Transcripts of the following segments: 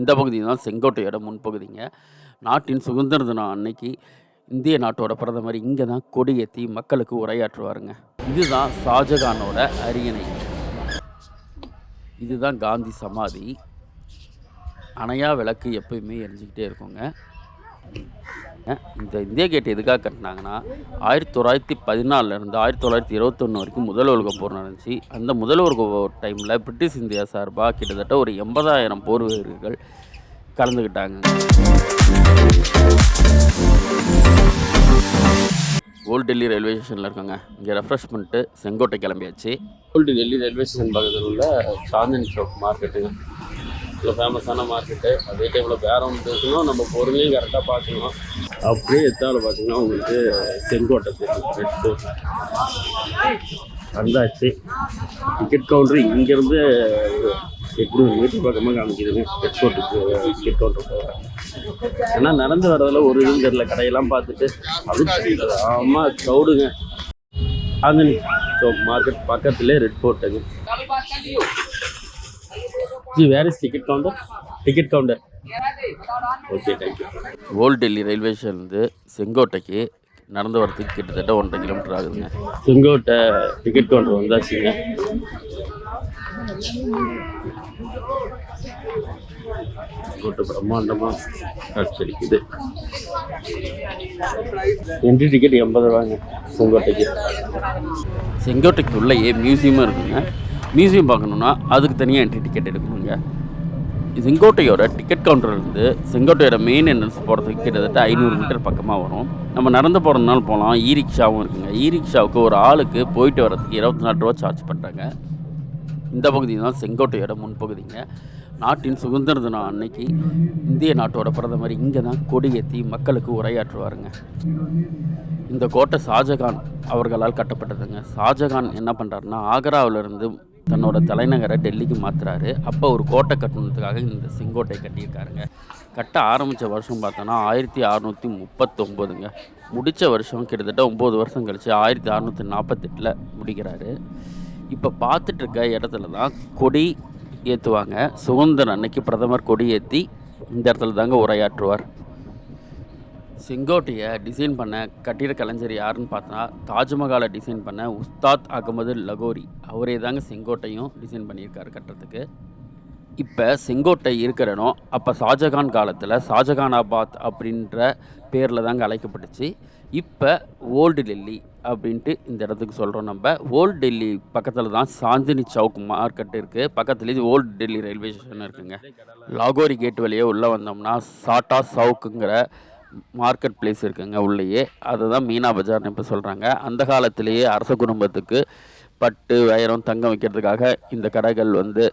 இந்த பகுதி தான் செங்கோட்டையோட முன்பகுதிங்க. நாட்டின் சுதந்திர தினம் அன்னைக்கு இந்திய நாட்டோட பிரதமர் இங்கே தான் கொடியேற்றி மக்களுக்கு உரையாற்றுவாருங்க. இதுதான் ஷாஜகானோட அரியணை. இதுதான் காந்தி சமாதி. அணையா விளக்கு எப்பயுமே எரிஞ்சிக்கிட்டே இருக்குங்க. இந்த இந்தியா கேட் எதுக்காக கட்டினாங்கன்னா ஆயிரத்தி தொள்ளாயிரத்தி பதினாலிருந்து ஆயிரத்தி தொள்ளாயிரத்தி இருபத்தொன்று வரைக்கும் முதல் உலக போர் நடந்துச்சு. அந்த முதல் உலக போர் டைமில் பிரிட்டிஷ் இந்தியா சார்பாக கிட்டத்தட்ட ஒரு எண்பதாயிரம் போர் வீரர்கள் கலந்துக்கிட்டாங்க ஓல்டு டெல்லி ரயில்வே ஸ்டேஷனில் இருக்காங்க. இங்கே ரெஃப்ரெஷ்மெண்ட்டு செங்கோட்டை கிளம்பியாச்சு. ஓல்டு டெல்லி ரயில்வே ஸ்டேஷன் பக்கத்தில் உள்ள சாந்தினி ஷாப் மார்க்கெட்டுங்க இவ்வளோ ஃபேமஸான மார்க்கெட்டு அதே டைமில் பேரம் பேசணும் நம்ம பொருளையும் கரெக்டாக பார்க்கணும். அப்படியே எத்தாவில் பார்த்தீங்கன்னா உங்களுக்கு செங்கோட்டை தெரியும் ரெட் வந்தாச்சு. டிக்கெட் கவுண்டர் இங்கேருந்து எப்படி வீட்டு மீட்டர் பக்கமாக காமிக்குதுங்க ரெட் ஃபோர்ட்டுக்கு டிக்கெட் கவுண்டர் போகிறேன் ஏன்னா நடந்து வரதில் ஒரு இதுவும் தெரியல. கடையெல்லாம் பார்த்துட்டு. அது ஆமாம் க்ரௌடுங்க சாந்தினி ஸோ மார்க்கெட் பக்கத்துலேயே red ஃபோர்ட்டுங்க ji where is ticket counter ticket counter okay thank you old Delhi railway ஸ்டேஷன்லேருந்து செங்கோட்டைக்கு நடந்து வரதுக்கு கிட்டத்தட்ட ஒன்றரை கிலோமீட்டர் ஆகுதுங்க. செங்கோட்டை டிக்கெட் கவுண்டர் வந்தாச்சுங்க. செங்கோட்டை பிரம்மாண்டமாக காட்சியளிக்குது. என்ட்ரி டிக்கெட் எண்பது ரூபாங்க செங்கோட்டைக்கு. செங்கோட்டைக்கு உள்ளேயே மியூசியமும் இருக்குங்க. மியூசியம் பார்க்கணுன்னா அதுக்கு தனியாக என்ட்ரி டிக்கெட் எடுக்கணுங்க. செங்கோட்டையோட டிக்கெட் கவுண்டர்லேருந்து செங்கோட்டையோட மெயின் என்ட்ரன்ஸ் போகிறதுக்கு கிட்டத்தட்ட ஐநூறு மீட்டர் பக்கமாக வரும். நம்ம நடந்து போகிறதுனால போகலாம். இ ரிக்ஷாவும் இருக்குங்க. இ ரிக்ஷாவுக்கு ஒரு ஆளுக்கு போயிட்டு வரதுக்கு இருபத்தி நாலு ரூபா சார்ஜ் பண்ணுறாங்க இந்த பகுதி தான் செங்கோட்டையோட முன்பகுதிங்க. நாட்டின் சுதந்திர தினம் அன்னைக்கு இந்திய நாட்டோட பிரதமர் இங்கே தான் கொடியேற்றி மக்களுக்கு உரையாற்றுவாருங்க. இந்த கோட்டை ஷாஜகான் அவர்களால் கட்டப்பட்டதுங்க. ஷாஜகான் என்ன பண்ணுறாருன்னா ஆக்ராவிலிருந்து தன்னோட தலைநகரை டெல்லிக்கு மாற்றுறாரு அப்போ ஒரு கோட்டை கட்டணத்துக்காக இந்த செங்கோட்டை கட்டியிருக்காருங்க. கட்ட ஆரம்பித்த வருஷம் பார்த்தோன்னா ஆயிரத்தி அறநூற்றி முப்பத்தொம்போதுங்க. முடித்த வருஷம் கிட்டத்தட்ட ஒம்பது வருஷம் கழித்து ஆயிரத்தி அறநூற்றி நாற்பத்தெட்டில் முடிக்கிறாரு. இப்போ பார்த்துட்ருக்க இடத்துல தான் கொடி ஏற்றுவாங்க சுதந்திரம் அன்னைக்கு பிரதமர் கொடி ஏற்றி இந்த இடத்துல தாங்க உரையாற்றுவார். செங்கோட்டையை டிசைன் பண்ண கட்டிட கலைஞர் யாருன்னு பார்த்தா தாஜ்மஹாலை டிசைன் பண்ண உஸ்தாத் அகமது லகோரி. அவரே தாங்க செங்கோட்டையும் டிசைன் பண்ணியிருக்காரு கட்டுறதுக்கு. இப்போ செங்கோட்டை இருக்கிற இடம் அப்போ ஷாஜகான் காலத்தில் ஷாஜகானாபாத் அப்படின்ற பேரில் தாங்க அழைக்கப்பட்டுச்சு. இப்போ ஓல்டு டெல்லி அப்படின்ட்டு இந்த இடத்துக்கு சொல்கிறோம் நம்ம. ஓல்டு டெல்லி பக்கத்தில் தான் சாந்தினி சவுக் மார்க்கெட் இருக்குது பக்கத்துலேயே ஓல்டு டெல்லி ரயில்வே ஸ்டேஷன் இருக்குங்க. லாகோரி கேட் வழியே உள்ளே வந்தோம்னா சாட்டா சவுக்குங்கிற மார்க்கெட் பிளேஸ் இருக்குங்க உள்ளேயே. அதை தான் மீனா பஜார்னு இப்போ சொல்கிறாங்க அந்த காலத்திலேயே அரச குடும்பத்துக்கு பட்டு வைரம் தங்கம் வைக்கிறதுக்காக இந்த கடைகள் வந்து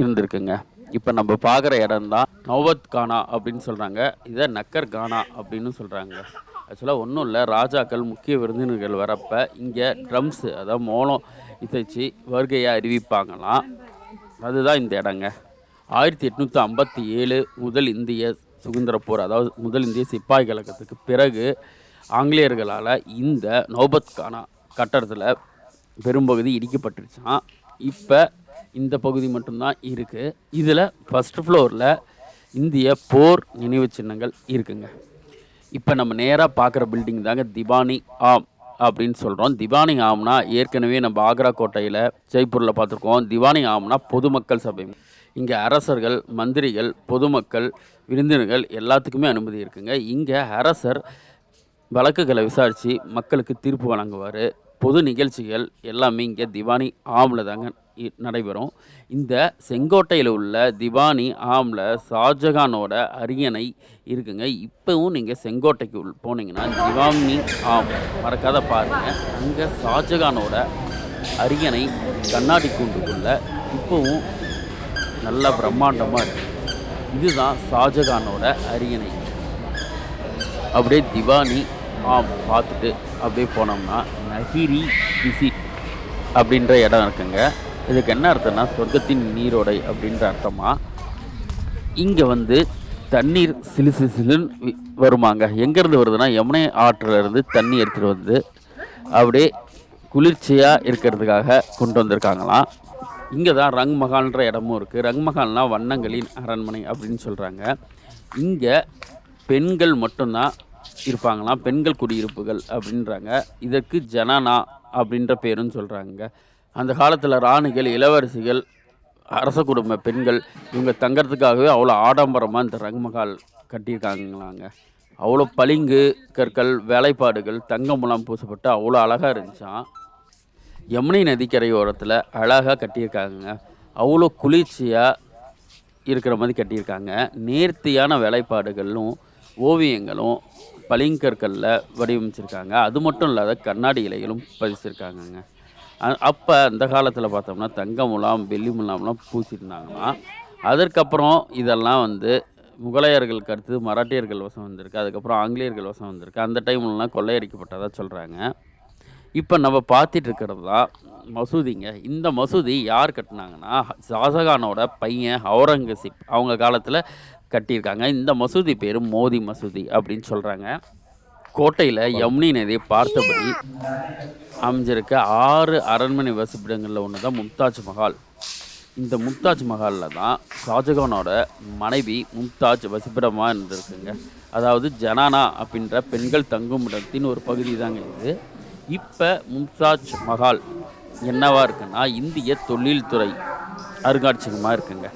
இருந்திருக்குங்க. இப்போ நம்ம பார்க்குற இடம் தான் நௌபத் கானா அப்படின்னு சொல்கிறாங்க இதை நக்கர் கானா அப்படின்னு சொல்கிறாங்க ஆக்சுவலாக ஒன்றும் இல்லை ராஜாக்கள் முக்கிய விருந்தினர்கள் வரப்போ இங்கே ட்ரம்ஸு அதாவது மோளம் இசைச்சு வருகையாக அறிவிப்பாங்களாம். அதுதான் இந்த இடங்க. ஆயிரத்தி எட்நூற்றி ஐம்பத்தி ஏழு முதல் இந்திய சுதந்திர போர் அதாவது முதல் இந்திய சிப்பாய் கழகத்துக்கு பிறகு ஆங்கிலேயர்களால் இந்த நோபத்கானா கட்டடத்தில் பெரும்பகுதி இடிக்கப்பட்டுருச்சான் இப்போ இந்த பகுதி மட்டும்தான் இருக்குது இதில் ஃபஸ்ட் ஃப்ளோரில் இந்திய போர் நினைவு சின்னங்கள் இருக்குங்க. இப்போ நம்ம நேராக பார்க்குற பில்டிங் தாங்க திவானி ஆம் அப்படின்னு சொல்கிறோம் திவானி ஆம்னா ஏற்கனவே நம்ம ஆக்ரா கோட்டையில் ஜெய்ப்பூரில் பார்த்துருக்கோம் திவானி ஆம்னா பொதுமக்கள் சபை. இங்கே அரசர்கள் மந்திரிகள் பொதுமக்கள் விருந்தினர்கள் எல்லாத்துக்குமே அனுமதி இருக்குங்க. இங்கே அரசர் வழக்குகளை விசாரித்து மக்களுக்கு தீர்ப்பு வழங்குவார். பொது நிகழ்ச்சிகள் எல்லாமே இங்கே திவானி ஆமில் தாங்க இ- நடைபெறும். இந்த செங்கோட்டையில் உள்ள திவானி ஆமில் ஷாஜகானோட அரியணை இருக்குங்க. இப்போவும் நீங்கள் செங்கோட்டைக்கு உள் போனீங்கன்னா திவானி ஆம். மறக்காத பாருங்கள் அங்கே ஷாஜகானோட அரியணை கண்ணாடி கூண்டுக்குள்ள இப்போவும் நல்லா பிரம்மாண்டமாக இருக்குது இதுதான் ஷாஜகானோட அரியணை. அப்படியே திவானி ஆம் பார்த்துட்டு அப்படியே போனோம்னா நகிரி விசிட் அப்படின்ற இடம் இருக்குங்க. இதுக்கு என்ன அர்த்தம்னா சொர்க்கத்தின் நீரோடை அப்படின்ற அர்த்தமாக இங்கே வந்து தண்ணீர் சிலு சிலு சிலுன்னு வருமாங்க. எங்கேருந்து வருதுன்னா யமுனை ஆற்றுல இருந்து தண்ணி எடுத்துகிட்டு வந்து அப்படியே குளிர்ச்சியாக இருக்கிறதுக்காக கொண்டு வந்திருக்காங்களாம். இங்கே தான் ரங் மகால்ன்ற இடமும் இருக்குது ரங் மஹால்னா வண்ணங்களின் அரண்மனை அப்படின்னு சொல்கிறாங்க இங்கே பெண்கள் மட்டும்தான் இருப்பாங்களாம். பெண்கள் குடியிருப்புகள் அப்படின்றாங்க. இதற்கு ஜனனா அப்படின்ற பேருன்னு சொல்கிறாங்க அந்த காலத்தில் ராணிகள் இளவரசிகள் அரச குடும்ப பெண்கள் இவங்க தங்கறதுக்காகவே அவ்வளோ ஆடம்பரமாக இந்த ரங்மஹால் கட்டியிருக்காங்களாங்க. அவ்வளோ பளிங்கு கற்கள் வேலைப்பாடுகள் தங்கம் முலாம் பூசப்பட்டு அவ்வளோ அழகாக இருந்துச்சான் யமுனை நதிக்கரையோரத்தில் அழகாக கட்டியிருக்காங்க. அவ்வளோ குளிர்ச்சியாக இருக்கிற மாதிரி கட்டியிருக்காங்க. நேர்த்தியான வேலைப்பாடுகளும் ஓவியங்களும் பளிங்கற்களில் வடிவமைச்சிருக்காங்க. அது மட்டும் இல்லாத கண்ணாடி இலைகளும் பதிச்சிருக்காங்கங்க. அப்போ அந்த காலத்தில் பார்த்தோம்னா தங்க முலாம் வெள்ளி முலாம்லாம் பூசியிருந்தாங்களாம் அதற்கப்புறம் இதெல்லாம் வந்து முகலாயர்களுக்கு அடுத்து மராட்டியர்கள் வசம் வந்திருக்கு. அதுக்கப்புறம் ஆங்கிலேயர்கள் வசம் வந்திருக்கு. அந்த டைம்லலாம் கொள்ளையடிக்கப்பட்டதாக சொல்கிறாங்க இப்போ நம்ம பார்த்துட்டு இருக்கிறது தான் மசூதிங்க. இந்த மசூதி யார் கட்டினாங்கன்னா ஷாஜகானோட பையன் அவுரங்கசீப் அவங்க காலத்தில் கட்டியிருக்காங்க. இந்த மசூதி பேர் மோதி மசூதி அப்படின்னு சொல்கிறாங்க கோட்டையில் யமுனி நதியை பார்த்தபடி அமைஞ்சிருக்க ஆறு அரண்மனை வசிப்பிடங்களில் ஒன்று தான் மும்தாஜ் மஹால். இந்த மும்தாஜ் மஹாலில் தான் ஷாஜகானோட மனைவி மும்தாஜ் வசிப்பிடமாக இருந்திருக்குங்க. அதாவது ஜனானா அப்படின்ற பெண்கள் தங்கும் இடத்தின் ஒரு பகுதி தாங்க இது. இப்போ மும்தாஜ் மஹால் என்னவா இருக்குன்னா இந்திய தொழில்துறை அருங்காட்சியகமாக இருக்குங்க.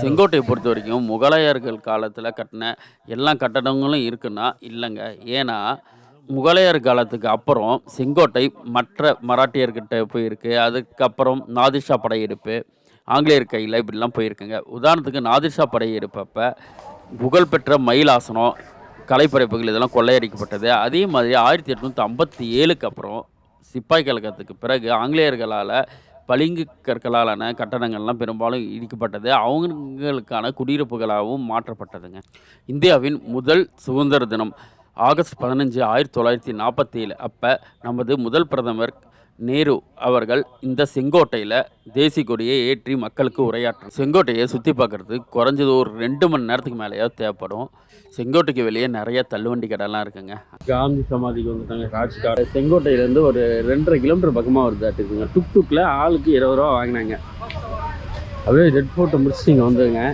செங்கோட்டையை பொறுத்த வரைக்கும் முகலாயர்கள் காலத்தில் கட்டின எல்லா கட்டடங்களும் இருக்குன்னா இல்லைங்க. ஏன்னா முகலாயர் காலத்துக்கு அப்புறம் செங்கோட்டை மற்ற மராட்டியர்கிட்ட போயிருக்கு. அதுக்கப்புறம் நாதிர்ஷா படையெடுப்பு ஆங்கிலேயர் கையில் இப்படிலாம் போயிருக்குங்க. உதாரணத்துக்கு நாதிர்ஷா படையெடுப்பப்போ புகழ்பெற்ற மயிலாசனம் கலைப்படைப்புகள் இதெல்லாம் கொள்ளையடிக்கப்பட்டது. அதே மாதிரி ஆயிரத்தி எட்நூற்றி ஐம்பத்தி ஏழுக்கு அப்புறம் சிப்பாய் கழகத்துக்கு பிறகு ஆங்கிலேயர்களால் பளிங்கு கற்களாலான கட்டடங்கள்லாம் பெரும்பாலும் இடிக்கப்பட்டது. அவங்களுக்கான குடியிருப்புகளாகவும் மாற்றப்பட்டதுங்க. இந்தியாவின் முதல் சுதந்திர தினம் ஆகஸ்ட் பதினஞ்சு ஆயிரத்தி தொள்ளாயிரத்தி நாற்பத்தி ஏழு. அப்போ நமது முதல் பிரதமர் நேரு அவர்கள் இந்த செங்கோட்டையில் தேசிய கொடியை ஏற்றி மக்களுக்கு உரையாற்றும். செங்கோட்டையை சுற்றி பார்க்குறதுக்கு குறைஞ்சது ஒரு ரெண்டு மணி நேரத்துக்கு மேலேயோ தேவைப்படும். செங்கோட்டைக்கு வெளியே நிறைய தள்ளுவண்டி கடைலாம் இருக்குங்க. காந்தி சமாதிக்கு வந்துட்டாங்க ராஜ்காடு. செங்கோட்டையிலேருந்து ஒரு ரெண்டரை கிலோமீட்டர் பக்கமாக வருது இருக்குங்க. டுக் டுக்கில் ஆளுக்கு இருபது ரூபா வாங்கினாங்க. அப்படியே ரெட் ஃபோர்ட்டை முடிச்சுட்டு இங்கே வந்துங்க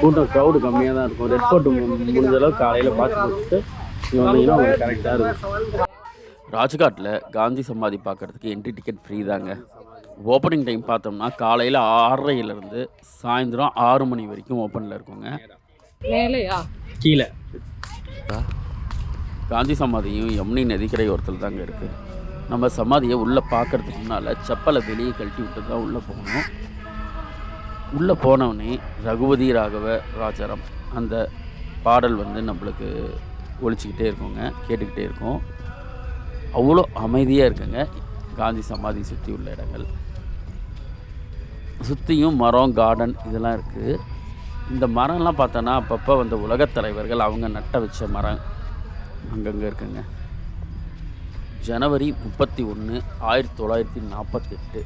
கூட்டம் க்ரௌடு கம்மியாக தான் இருக்கும் ரெட் போட்டு முடிஞ்ச அளவுக்கு காலையில் பார்த்து முடிச்சுட்டு இங்கே வந்தீங்கன்னா உங்களுக்கு கரெக்டாக இருக்கும். ராஜ்காட்டில் காந்தி சமாதி பார்க்குறதுக்கு என்ட்ரி டிக்கெட் ஃப்ரீ தாங்க. ஓப்பனிங் டைம் பார்த்தோம்னா காலையில் ஆறரையிலேருந்து சாயந்தரம் ஆறு மணி வரைக்கும் ஓப்பனில் இருக்குங்க. மேலையா? கீழே. காந்தி சமாதியும் யமுனை நதிக்கரை ஓரத்தில் தாங்க இருக்குது நம்ம சமாதியை உள்ளே பார்க்கறதுக்கு முன்னால் செப்பலை வெளியே கழட்டி விட்டு தான் உள்ளே போகணும். உள்ளே போனவனே ரகுபதி ராகவ ராஜாராம் அந்த பாடல் வந்து நம்மளுக்கு ஒழிச்சிக்கிட்டே இருக்குங்க கேட்டுக்கிட்டே இருக்கும். அவ்வளோ அமைதியாக இருக்குங்க. காந்தி சமாதி சுற்றி உள்ள இடங்கள். சுற்றியும் மரம் கார்டன் இதெல்லாம் இருக்குது இந்த மரம்லாம் பார்த்தோன்னா அப்பப்போ வந்த உலகத் தலைவர்கள் அவங்க நட்ட வச்ச மரம் அங்கங்கே இருக்குங்க. ஜனவரி முப்பத்தி ஒன்று ஆயிரத்தி தொள்ளாயிரத்தி நாற்பத்தெட்டு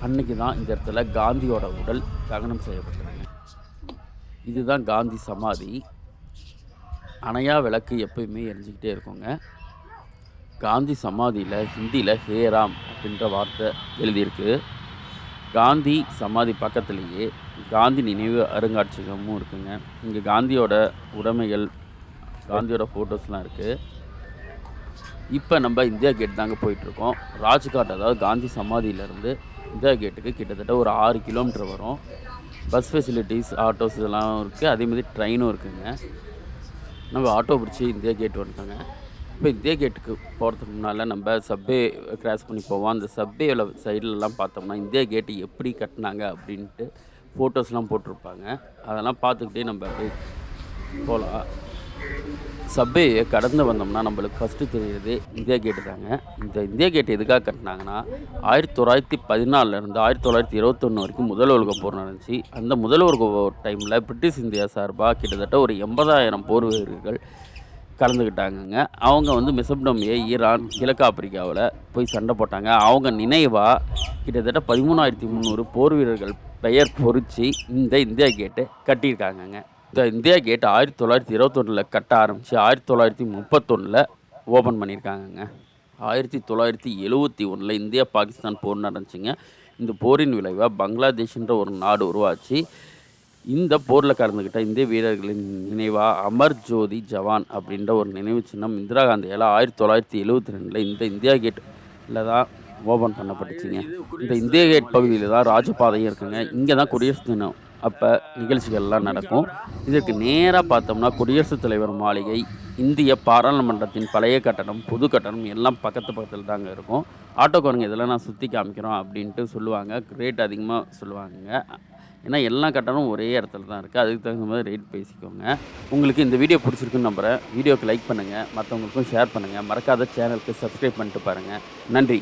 அன்னைக்கு தான் இந்த இடத்துல காந்தியோட உடல் தகனம் செய்யப்பட்டதுங்க. இதுதான் காந்தி சமாதி. அணையா விளக்கு எப்பயுமே எரிஞ்சுக்கிட்டே இருக்குங்க. காந்தி சமாதியில் ஹிந்தியில் ஹே ராம் அப்படின்ற வார்த்தை எழுதியிருக்கு. காந்தி சமாதி பக்கத்துலேயே காந்தி நினைவு அருங்காட்சியகமும் இருக்குங்க. இங்கே காந்தியோட உடைமைகள் காந்தியோட ஃபோட்டோஸ்லாம் இருக்குது இப்போ நம்ம இந்தியா கேட் தாங்க போயிட்டுருக்கோம். ராஜ்காட் அதாவது காந்தி சமாதியிலேருந்து இந்தியா கேட்டுக்கு கிட்டத்தட்ட ஒரு ஆறு கிலோமீட்டர் வரும். பஸ் ஃபெசிலிட்டிஸ் ஆட்டோஸ் இதெல்லாம் இருக்குது அதேமாதிரி ட்ரெயினும் இருக்குதுங்க நம்ம ஆட்டோ பிடிச்சி இந்தியா கேட் வந்துட்டோங்க இப்போ இந்தியா கேட்டுக்கு போகிறதுக்கு முன்னால் நம்ம சப்வே கிராஸ் பண்ணி போவோம். அந்த சப்வேயில் சைட்லலாம் பார்த்தோம்னா இந்தியா கேட்டு எப்படி கட்டினாங்க அப்படின்ட்டு ஃபோட்டோஸ்லாம் போட்டிருப்பாங்க. அதெல்லாம் பார்த்துக்கிட்டே நம்ம அப்படியே போகலாம் சப்வேயை கடந்து வந்தோம்னா நம்மளுக்கு ஃபஸ்ட்டு தெரியுது இந்தியா கேட்டு தாங்க. இந்த இந்தியா கேட் எதுக்காக கட்டினாங்கன்னா ஆயிரத்தி தொள்ளாயிரத்தி பதினாலிருந்து ஆயிரத்தி தொள்ளாயிரத்தி இருபத்தொன்று வரைக்கும் முதல் உலக போர் நடந்துச்சு. அந்த முதல் உலக போர் டைமில் பிரிட்டிஷ் இந்தியா சார்பாக கிட்டத்தட்ட ஒரு எண்பதாயிரம் போர் வீரர்கள் கலந்துக்கிட்டாங்கங்க. அவங்க வந்து மெசப்டோமியா ஈரான் கிழக்கு ஆப்பிரிக்காவில் போய் சண்டை போட்டாங்க. அவங்க நினைவாக கிட்டத்தட்ட பதிமூணாயிரத்தி முந்நூறு போர் வீரர்கள் பெயர் பொறிச்சு இந்த இந்தியா கேட்டு கட்டியிருக்காங்கங்க. இந்த இந்தியா கேட் ஆயிரத்தி தொள்ளாயிரத்தி இருபத்தொன்னில் கட்ட ஆரம்பித்து ஆயிரத்தி தொள்ளாயிரத்தி முப்பத்தொன்னில் ஓப்பன் பண்ணியிருக்காங்கங்க. ஆயிரத்தி தொள்ளாயிரத்தி எழுவத்தி ஒன்றில் இந்தியா பாகிஸ்தான் போர் நடந்துச்சுங்க. இந்த போரின் விளைவாக பங்களாதேஷ்ன்ற ஒரு நாடு உருவாச்சு. இந்த போரில் கலந்துக்கிட்ட இந்திய வீரர்களின் நினைவாக அமர் ஜோதி ஜவான் அப்படின்ற ஒரு நினைவு சின்னம் இந்திரா காந்தியால் ஆயிரத்தி தொள்ளாயிரத்தி எழுவத்தி ரெண்டில் இந்த இந்தியா கேட்டில் தான் ஓப்பன் பண்ணப்பட்டுச்சுங்க. இந்த இந்தியா கேட் பகுதியில் தான் ராஜபாதையும் இருக்குங்க. இங்கே தான் குடியரசு தினம். அப்போ நிகழ்ச்சிகள்லாம் நடக்கும். இதற்கு நேராக பார்த்தோம்னா குடியரசுத் தலைவர் மாளிகை இந்திய பாராளுமன்றத்தின் பழைய கட்டடம் புது கட்டடம் எல்லாம் பக்கத்து பக்கத்தில் தாங்க இருக்கும். ஆட்டோக்காரங்க இதெல்லாம் நான் சுற்றி காமிக்கிறோம் அப்படின்ட்டு சொல்லுவாங்க. ரேட் அதிகமாக சொல்லுவாங்க. ஏன்னா எல்லா கட்டணமும் ஒரே இடத்துல தான் இருக்குது அதுக்கு தகுந்த மாதிரி ரேட் பேசிக்கோங்க. உங்களுக்கு இந்த வீடியோ பிடிச்சிருக்குன்னு நம்புகிறேன் வீடியோக்கு லைக் பண்ணுங்கள் மற்றவங்களுக்கும் ஷேர் பண்ணுங்கள் மறக்காத சேனலுக்கு சப்ஸ்கிரைப் பண்ணிட்டு பாருங்கள் நன்றி.